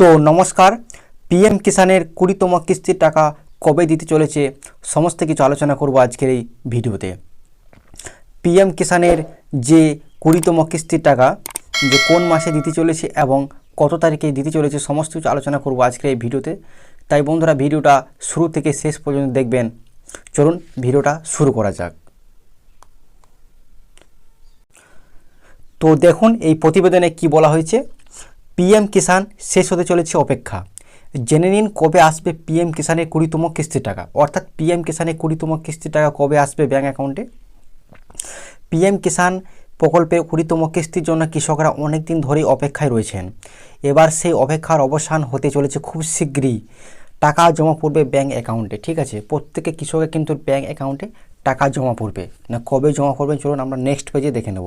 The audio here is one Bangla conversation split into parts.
তো নমস্কার, পিএম কিষানের কুড়িতম কিস্তির টাকা কবে দিতে চলেছে সমস্ত কিছু আলোচনা করব আজকের এই ভিডিওতে। পিএম কিষানের যে কুড়িতম কিস্তির টাকা, যে কোন মাসে দিতে চলেছে এবং কত তারিখে দিতে চলেছে সমস্ত কিছু আলোচনা করব আজকের এই ভিডিওতে। তাই বন্ধুরা, ভিডিওটা শুরু থেকে শেষ পর্যন্ত দেখবেন। চলুন, ভিডিওটা শুরু করা যাক। তো দেখুন, এই প্রতিবেদনে কি বলা হয়েছে? পিএম কিষাণ শেষ হতে চলেছে অপেক্ষা। জেনে নিন কবে আসবে পিএম কিষানের কুড়িতম কিস্তির টাকা। অর্থাৎ পিএম কিষাণের কুড়িতম কিস্তির টাকা কবে আসবে ব্যাঙ্ক অ্যাকাউন্টে? পিএম কিষাণ প্রকল্পের কুড়িতম কিস্তির জন্য কৃষকরা অনেক দিন ধরেই অপেক্ষায় রয়েছেন। এবার সেই অপেক্ষার অবসান হতে চলেছে খুব শীঘ্রই। টাকা জমা পড়বে ব্যাঙ্ক অ্যাকাউন্টে, ঠিক আছে? প্রত্যেকে কৃষকের কিন্তু ব্যাঙ্ক অ্যাকাউন্টে টাকা জমা পড়বে। না, কবে জমা পড়বে চলুন আমরা নেক্সট পেজে দেখে নেব।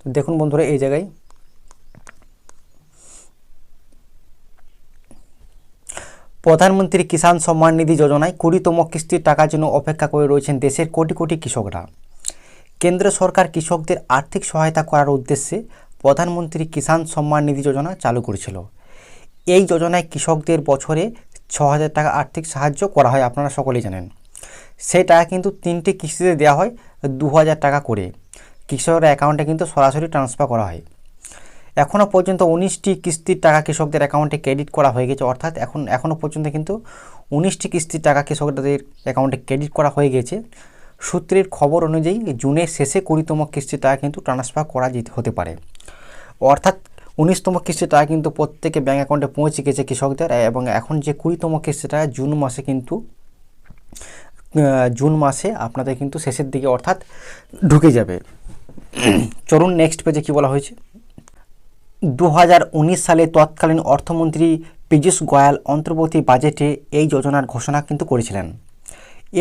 তো দেখুন বন্ধুরা, এই জায়গায় প্রধানমন্ত্রী কিষাণ সম্মান নিধি যোজনায় কুড়িতম কিস্তির টাকার জন্য অপেক্ষা করে রয়েছেন দেশের কোটি কোটি কৃষকরা। কেন্দ্র সরকার কৃষকদের আর্থিক সহায়তা করার উদ্দেশ্যে প্রধানমন্ত্রী কিষাণ সম্মান নিধি যোজনা চালু করেছিল। এই যোজনায় কৃষকদের বছরে ছ হাজার টাকা আর্থিক সাহায্য করা হয়, আপনারা সকলেই জানেন। সেই টাকা কিন্তু তিনটি কিস্তিতে দেওয়া হয় দু হাজার টাকা করে। কৃষকের অ্যাকাউন্টে কিন্তু সরাসরি ট্রান্সফার করা হয়। এখনও পর্যন্ত উনিশটি কিস্তির টাকা কৃষকদের অ্যাকাউন্টে ক্রেডিট করা হয়ে গেছে, অর্থাৎ এখন এখনও পর্যন্ত কিন্তু উনিশটি কিস্তির টাকা কৃষকদের অ্যাকাউন্টে ক্রেডিট করা হয়ে গেছে। সূত্রের খবর অনুযায়ী জুনের শেষে কুড়িতম কিস্তির টাকা কিন্তু ট্রান্সফার করা যেতে, হতে পারে। অর্থাৎ উনিশতম কিস্তির টাকা কিন্তু প্রত্যেকে ব্যাঙ্ক অ্যাকাউন্টে পৌঁছে গেছে কৃষকদের, এবং এখন যে কুড়িতম কিস্তির টাকা জুন মাসে কিন্তু জুন মাসে আপনাদের কিন্তু শেষের দিকে অর্থাৎ ঢুকে যাবে। চলুন নেক্সট পেজে কী বলা হয়েছে? দু হাজার উনিশ সালে তৎকালীন অর্থমন্ত্রী পীযূষ গোয়াল অন্তর্বর্তী বাজেটে এই যোজনার ঘোষণা কিন্তু করেছিলেন।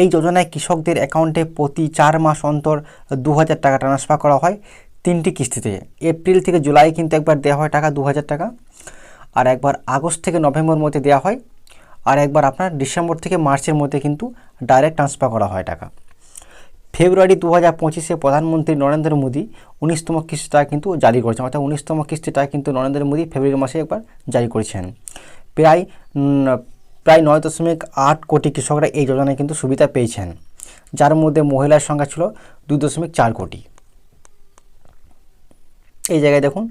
এই যোজনায় কৃষকদের অ্যাকাউন্টে প্রতি চার মাস অন্তর দু হাজার টাকা ট্রান্সফার করা হয় তিনটি কিস্তিতে। এপ্রিল থেকে জুলাই কিন্তু একবার দেওয়া হয় টাকা দু হাজার টাকা, আর একবার আগস্ট থেকে নভেম্বর মধ্যে দেওয়া হয়, আর একবার আপনার ডিসেম্বর থেকে মার্চের মধ্যে কিন্তু ডাইরেক্ট ট্রান্সফার করা হয় টাকা। ফেব্রুয়ারি দু হাজার পঁচিশে প্রধানমন্ত্রী নরেন্দ্র মোদী উনিশতম কিস্তিটা কিন্তু জারি করেছেন, অর্থাৎ উনিশতম কিস্তিটা কিন্তু নরেন্দ্র মোদী ফেব্রুয়ারি মাসে একবার জারি করেছেন। প্রায় প্রায় নয় দশমিক আট কোটি কৃষকরা এই যোজনায় কিন্তু সুবিধা পেয়েছেন, যার মধ্যে মহিলার সংখ্যা ছিল দুই দশমিক চার কোটি। এই জায়গায় দেখুন।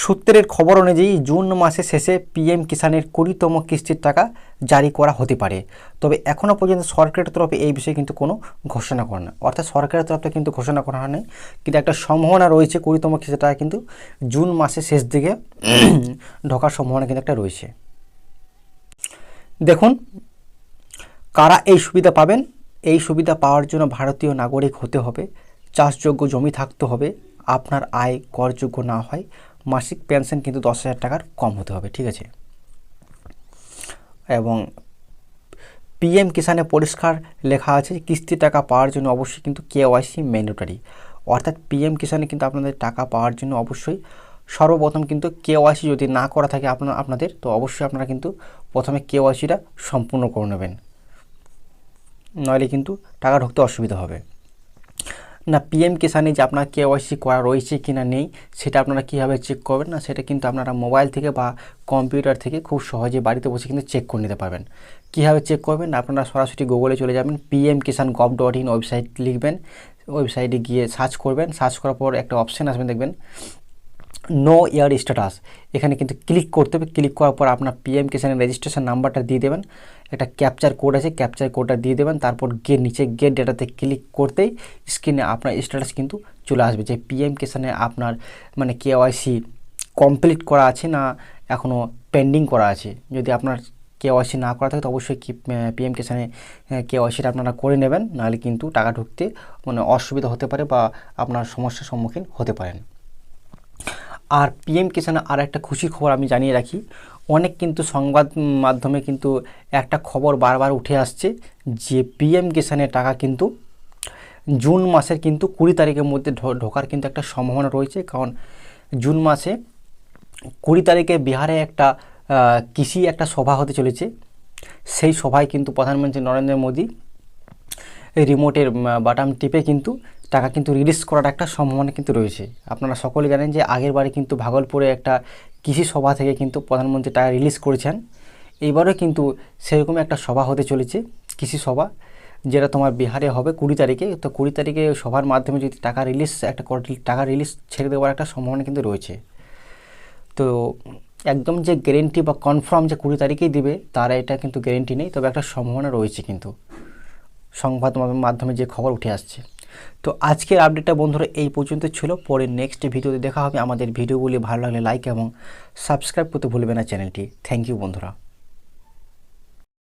সূত্রের খবর অনুযায়ী জুন মাসের শেষে পিএম কিষাণের কুড়িতম কিস্তির টাকা জারি করা হতে পারে। তবে এখনও পর্যন্ত সরকারের তরফে এই বিষয়ে কিন্তু কোনো ঘোষণা করে না অর্থাৎ সরকারের তরফে কিন্তু ঘোষণা করা হয়নি। কিন্তু একটা সম্ভাবনা রয়েছে, কুড়িতম কিস্তির টাকা কিন্তু জুন মাসের শেষ দিকে ঢোকার সম্ভাবনা কিন্তু একটা রয়েছে। দেখুন, কারা এই সুবিধা পাবেন? এই সুবিধা পাওয়ার জন্য ভারতীয় নাগরিক হতে হবে। চাষযোগ্য জমি থাকতে হবে। আপনার আয় করযোগ্য না হয়, মাসিক পেনশন কিন্তু দশ হাজার টাকার কম হতে হবে, ঠিক আছে? এবং পিএম কিষানে পরিষ্কার লেখা আছে কিস্তি টাকা পাওয়ার জন্য অবশ্যই কিন্তু কেওয়াইসি ম্যান্ডেটরি অর্থাৎ পিএম কিষানে কিন্তু আপনাদের টাকা পাওয়ার জন্য অবশ্যই সর্বপ্রথম কিন্তু কেওয়াইসি যদি না করা থাকে আপনার আপনাদের, তো অবশ্যই আপনারা কিন্তু প্রথমে কেওয়াইসিটা সম্পূর্ণ করে নেবেন। নইলে কিন্তু টাকা ঢুকতে অসুবিধা হবে। না পিএম কিষানে যে আপনার কেওয়াইসি করা রয়েছে কি না নেই, সেটা আপনারা কীভাবে চেক করবেন? না, সেটা কিন্তু আপনারা মোবাইল থেকে বা কম্পিউটার থেকে খুব সহজে বাড়িতে বসে কিন্তু চেক করে নিতে পারবেন। কীভাবে চেক করবেন? আপনারা সরাসরি গুগলে চলে যাবেন PM Kisan gov dot in website লিখবেন। ওয়েবসাইটে গিয়ে সার্চ করবেন। সার্চ করার পর একটা অপশান আসবেন দেখবেন। নো ইয়ার স্ট্যাটাস এখানে কিন্তু ক্লিক করতে হবে। ক্লিক করার পর আপনার পিএম কিষানের রেজিস্ট্রেশন নাম্বারটা দিয়ে দেবেন। একটা ক্যাপচার কোড আছে ক্যাপচার কোডটা দিয়ে দেবেন। তারপর গিয়ে নিচে গেট ডেটাতে ক্লিক করতেই স্ক্রিনে আপনার স্ট্যাটাস কিন্তু চলে আসবে। যে পিএম কিষানে আপনার মানে কেওয়াইসি কমপ্লিট করা আছে না এখনও পেন্ডিং করা আছে। যদি আপনার কেওয়াইসি না করা থাকে, তো অবশ্যই পিএম কিষানে কেওয়াইসিটা আপনারা করে নেবেন। নাহলে কিন্তু টাকা ঢুকতে মানে অসুবিধা হতে পারে বা আপনার সমস্যার সম্মুখীন হতে পারেন। আর পিএম কিষানে আর একটা খুশির খবর আমি জানিয়ে রাখি। অনেক কিন্তু সংবাদ মাধ্যমে কিন্তু একটা খবর বারবার উঠে আসছে যে পিএম কিষানের টাকা কিন্তু জুন মাসের কিন্তু কুড়ি তারিখের মধ্যে ঢোকার কিন্তু একটা সম্ভাবনা রয়েছে। কারণ জুন মাসে কুড়ি তারিখে বিহারে একটা কৃষি একটা সভা হতে চলেছে। সেই সভায় কিন্তু প্রধানমন্ত্রী নরেন্দ্র মোদী রিমোটের বাটাম টিপে কিন্তু টাকা কিন্তু রিলিজ করার একটা সম্ভাবনা কিন্তু রয়েছে। আপনারা সকলে জানেন যে আগের বারে কিন্তু ভাগলপুরে একটা কৃষি সভা থেকে কিন্তু প্রধানমন্ত্রী টাকা রিলিজ করেছেন। এইবারও কিন্তু সেরকমই একটা সভা হতে চলেছে, কৃষি সভা, যেটা তোমার বিহারে হবে কুড়ি তারিখে। তো কুড়ি তারিখে সভার মাধ্যমে যদি টাকা রিলিজ একটা কোটি টাকা রিলিজ ছেড়ে দেওয়ার একটা সম্ভাবনা কিন্তু রয়েছে। তো একদম যে গ্যারেন্টি বা কনফার্ম যে কুড়ি তারিখেই দিবে, তার এটা কিন্তু গ্যারেন্টি নেই, তবে একটা সম্ভাবনা রয়েছে কিন্তু। সংবাদ মাধ্যমে যে খবর উঠে আসছে। তো আজকের আপডেটটা বন্ধুরা এই পর্যন্ত ছিল। পরে নেক্সট ভিডিওতে দেখা হবে। আমাদের ভিডিওগুলি ভালো লাগলে লাইক এবং সাবস্ক্রাইব করতে ভুলবে না চ্যানেলটি। থ্যাংক ইউ বন্ধুরা।